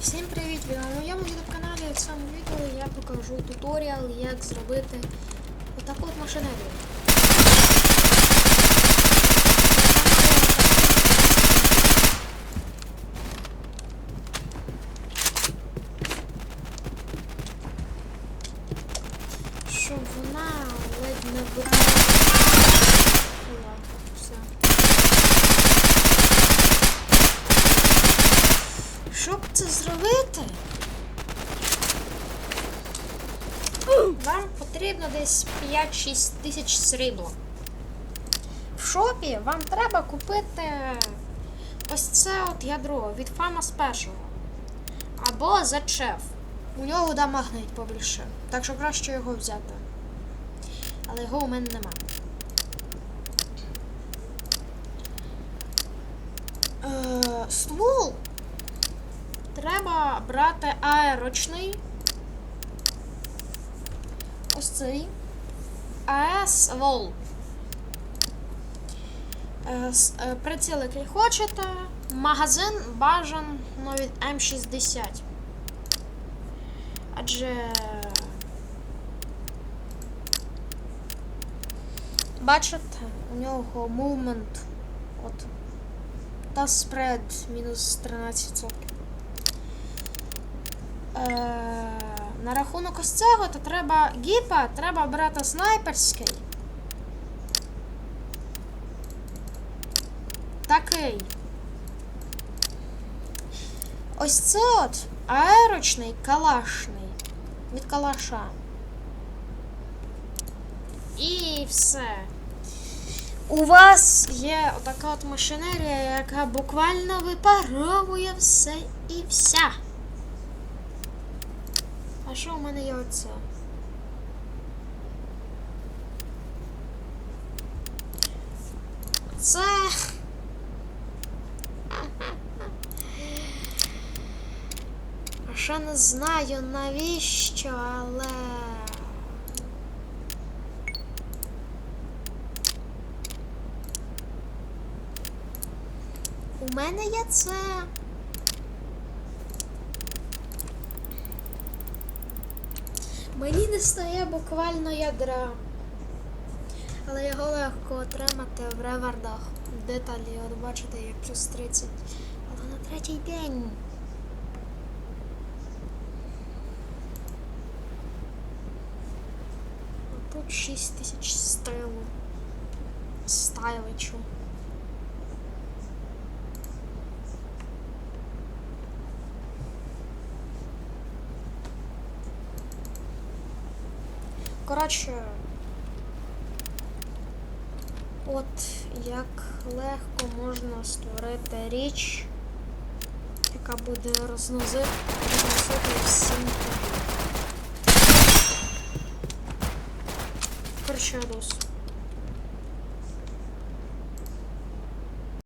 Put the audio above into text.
Всім привіт! Ви на моєму youtube каналі в цьому відео я покажу туторіал, як зробити отаку от машинерію. Щоб вона ледь не випала. Все. Щоб це зробити, вам потрібно десь 5-6 тисяч срібла. В шопі вам треба купити ось це от ядро від Фама першого. Або за чеф. У нього да магнит побільше. Так що краще його взяти. Але його у мене нема. Е, ствол Треба брати аерочний. Ось цей. АЕС Вол. Е, Приціл, який хочете. Магазин бажан ну, від М60. Адже. Бачите, у нього мувмент. От. Та спред мінус 13%. Е, на рахунок ось цього, то треба гіпа, треба брати снайперський. Такий. Ось це от аерочний калашний. Від калаша. І все. У вас є отака от машинерія, яка буквально випаровує все і вся. А що у мене є оце? Це. А ще не знаю навіщо, але. У мене є це. Мені не стає буквально ядра. Але його легко отримати в ревардах. Деталі, от бачите, як плюс 30. Але на третій день. Тут 6 тисяч стилу. Стайличу. Коротше, от як легко можна створити річ, яка буде розносити, всім тобі. Коротше.